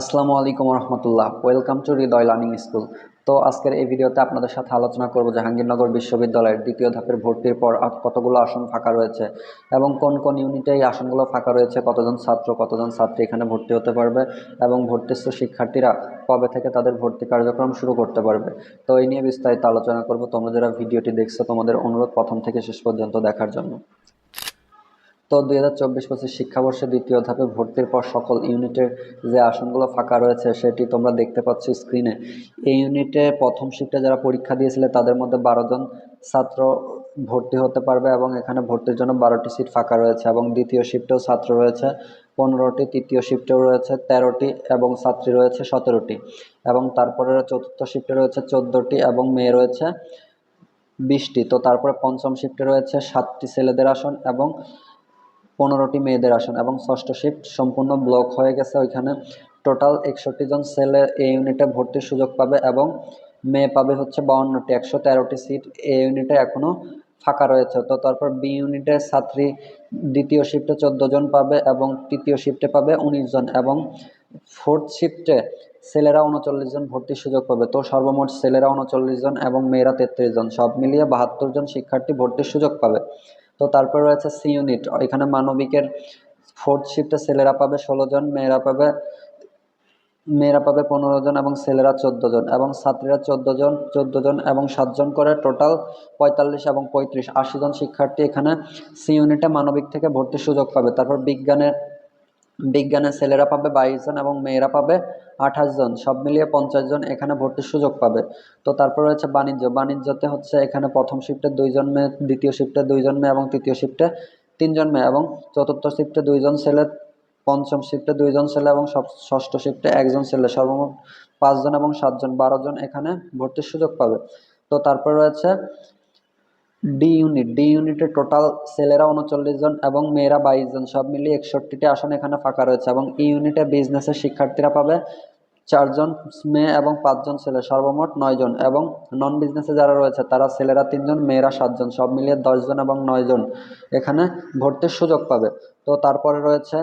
আসসালামু আলাইকুম রহমতুল্লাহ welcome to Hridoy learning school তো আজকের এই ভিডিওতে আপনাদের সাথে আলোচনা করব জাহাঙ্গীরনগর বিশ্ববিদ্যালয়ের দ্বিতীয় ধাপের ভর্তির পর কতগুলো আসন ফাঁকা রয়েছে এবং কোন কোন ইউনিটে এই আসনগুলো ফাঁকা রয়েছে, কতজন ছাত্র, কতজন ছাত্রী এখানে ভর্তি হতে পারবে এবং ভর্তিস্থ শিক্ষার্থীরা কবে থেকে তাদের ভর্তি কার্যক্রম শুরু করতে পারবে। তো এই নিয়ে বিস্তারিত আলোচনা করব। তোমরা যারা ভিডিওটি দেখছ, তোমাদের অনুরোধ প্রথম থেকে শেষ পর্যন্ত দেখার জন্য। তো দুই হাজার চব্বিশ পঁচিশ শিক্ষাবর্ষে দ্বিতীয় ধাপে ভর্তির পর সকল ইউনিটের যে আসনগুলো ফাঁকা রয়েছে, সেটি তোমরা দেখতে পাচ্ছ স্ক্রিনে। এই ইউনিটে প্রথম শিফটে যারা পরীক্ষা দিয়েছিলে, তাদের মধ্যে বারো জন ছাত্র ভর্তি হতে পারবে এবং এখানে ভর্তির জন্য বারোটি সিট ফাঁকা রয়েছে এবং দ্বিতীয় শিফটেও ছাত্র রয়েছে, পনেরোটি তৃতীয় শিফটেও রয়েছে, তেরোটি এবং ছাত্রী রয়েছে সতেরোটি এবং তারপরে চতুর্থ শিফটে রয়েছে চোদ্দোটি এবং মেয়ে রয়েছে বিশটি। তো তারপরে পঞ্চম শিফটে রয়েছে সাতটি ছেলেদের আসন এবং পনেরোটি মেয়েদের আসন এবং ষষ্ঠ শিফট সম্পূর্ণ ব্লক হয়ে গেছে ওইখানে। টোটাল একষট্টি জন ছেলে এই ইউনিটে ভর্তির সুযোগ পাবে এবং মেয়ে পাবে হচ্ছে বাউন্নটি, একশো তেরোটি সিট এ ইউনিটে এখনও ফাঁকা রয়েছে। তো তারপর বি ইউনিটের ছাত্রী দ্বিতীয় শিফটে চোদ্দ জন পাবে এবং তৃতীয় শিফটে পাবে উনিশ জন এবং ফোর্থ শিফটে ছেলেরা উনচল্লিশ জন ভর্তির সুযোগ পাবে। তো সর্বমোট ছেলেরা উনচল্লিশ জন এবং মেয়েরা তেত্রিশ জন। সব মিলিয়ে বাহাত্তর জন শিক্ষার্থী ভর্তির সুযোগ পাবে। তো তারপর রয়েছে সি ইউনিট এখানে মানবিকের ফোর্থ শিফটে ছেলেরা পাবে ষোলো জন, মেয়েরা পাবে মেয়েরা পাবে পনেরো জন এবং ছেলেরা চোদ্দ জন এবং ছাত্রীরা চোদ্দ জন চোদ্দ জন এবং সাতজন করে টোটাল পঁয়তাল্লিশ এবং পঁয়ত্রিশ। আশি জন শিক্ষার্থী এখানে সি ইউনিটে মানবিক থেকে ভর্তির সুযোগ পাবে। তারপর বিজ্ঞানের বিজ্ঞানের ছেলেরা পাবে বাইশ জন এবং মেয়েরা পাবে আঠাশ জন। সব মিলিয়ে পঞ্চাশ জন এখানে ভর্তির সুযোগ পাবে। তো তারপর রয়েছে বাণিজ্য। বাণিজ্যতে হচ্ছে এখানে প্রথম শিফটে দুইজন মেয়ে, দ্বিতীয় শিফটে দুইজন মেয়ে এবং তৃতীয় শিফটে তিনজন মেয়ে এবং চতুর্থ শিফটে দুইজন ছেলে, পঞ্চম শিফটে দুইজন ছেলে এবং ষষ্ঠ শিফটে একজন ছেলে। সর্বমোট পাঁচজন এবং সাতজন বারো জন এখানে ভর্তির সুযোগ পাবে। তো তারপর রয়েছে ডি ইউনিট ডি ইউনিটে টোটাল ছেলেরা উনচল্লিশ জন এবং মেয়েরা বাইশ জন, সব মিলিয়ে একষট্টিটি আসন এখানে ফাঁকা রয়েছে এবং ই ইউনিটে বিজনেসের শিক্ষার্থীরা পাবে চারজন মেয়ে এবং পাঁচজন ছেলে, সর্বমোট নয়জন এবং নন বিজনেসে যারা রয়েছে তারা ছেলেরা তিনজন মেয়েরা সাতজন সব মিলিয়ে দশজন এবং নয়জন এখানে ভর্তির সুযোগ পাবে। তো তারপরে রয়েছে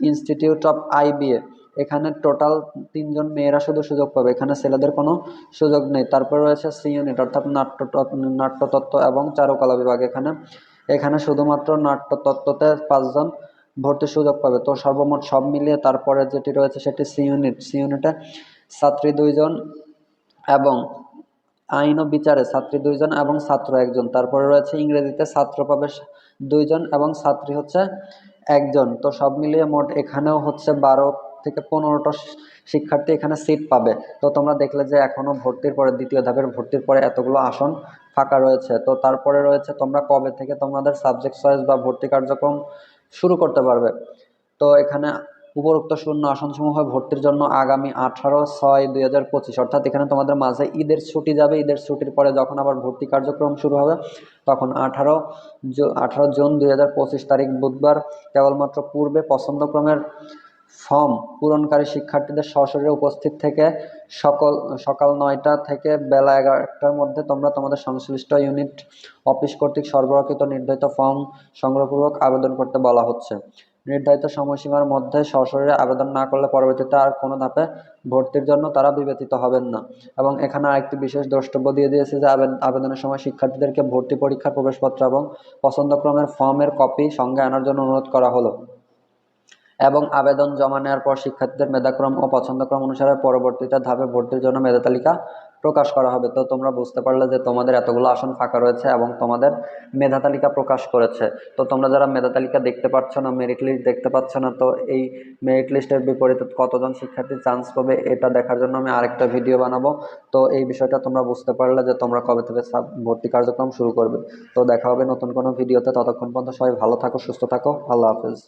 institute of I B A এখানে টোটাল তিনজন মেয়েরা শুধু সুযোগ পাবে। এখানে ছেলেদের কোনো সুযোগ নেই। তারপর রয়েছে সি ইউনিট অর্থাৎ নাট্য নাট্যতত্ত্ব এবং চারুকলা বিভাগ এখানে। এখানে শুধুমাত্র নাট্যতত্ত্বতে পাঁচজন ভর্তির সুযোগ পাবে। তো সর্বমোট সব মিলিয়ে তারপরে যেটি রয়েছে সেটি সি ইউনিট। সি ইউনিটে ছাত্রী দুইজন এবং আইন ও বিচারে ছাত্রী দুইজন এবং ছাত্র একজন। তারপরে রয়েছে ইংরেজিতে ছাত্র পাবে দুইজন এবং ছাত্রী হচ্ছে একজন। তো সব মিলিয়ে মোট এখানেও হচ্ছে বারো থেকে পনেরোটা শিক্ষার্থী এখানে সিট পাবে। তো তোমরা দেখলে যে এখনও ভর্তির পরে, দ্বিতীয় ধাপের ভর্তির পরে এতগুলো আসন ফাঁকা রয়েছে। তো তারপরে রয়েছে তোমরা কবে থেকে তোমাদের সাবজেক্ট চয়েস বা ভর্তি কার্যক্রম শুরু করতে পারবে। তো এখানে উপরোক্ত শূন্য আসনসমূহ ভর্তির জন্য আগামী আঠারো ছয় দুই হাজার পঁচিশ, অর্থাৎ এখানে তোমাদের মাঝে ঈদের ছুটি যাবে। ঈদের ছুটির পরে যখন আবার ভর্তি কার্যক্রম শুরু হবে, তখন আঠারো আঠারো জুন দুই হাজার পঁচিশ তারিখ বুধবার কেবলমাত্র পূর্বে পছন্দক্রমের ফর্ম পূরণকারী শিক্ষার্থীদের সশরীরে উপস্থিত থেকে সকল, সকাল নয়টা থেকে বেলা এগারোটার মধ্যে তোমরা তোমাদের সংশ্লিষ্ট ইউনিট অফিস কর্তৃক সরবরাহকৃত নির্ধারিত ফর্ম সংগ্রহপূর্বক আবেদন করতে বলা হচ্ছে। নির্ধারিত সময়সীমার মধ্যে সশরীরে আবেদন না করলে পরবর্তীতে আর কোনো ধাপে ভর্তির জন্য তারা বিবেচিত হবেন না। এবং এখানে আরেকটি বিশেষ দ্রষ্টব্য দিয়ে দিয়েছে যে আবেদনের সময় শিক্ষার্থীদেরকে ভর্তি পরীক্ষার প্রবেশপত্র এবং পছন্দক্রমের ফর্মের কপি সঙ্গে আনার জন্য অনুরোধ করা হলো। এবং আবেদন জমা নেওয়ার পর শিক্ষার্থীদের মেধাক্রম ও পছন্দক্রম অনুসারে পরবর্তীতে ধাপে ভর্তির জন্য মেধা তালিকা প্রকাশ করা হবে। তো তোমরা বুঝতে পারলে যে তোমাদের এতগুলো আসন ফাঁকা রয়েছে এবং তোমাদের মেধা তালিকা প্রকাশ করেছে। তো তোমরা যারা মেধা তালিকা দেখতে পাচ্ছ না মেরিট লিস্ট দেখতে পাচ্ছ না, তো এই মেরিট লিস্টের বিপরীতে কতজন শিক্ষার্থী চান্স পাবে এটা দেখার জন্য আমি আরেকটা ভিডিও বানাবো। তো এই বিষয়টা তোমরা বুঝতে পারলে যে তোমরা কবে থেকে ভর্তি কার্যক্রম শুরু করবে। তো দেখা হবে নতুন কোনো ভিডিওতে ততক্ষণ পর্যন্ত সবাই ভালো থাকো, সুস্থ থাকো। আল্লাহ হাফেজ।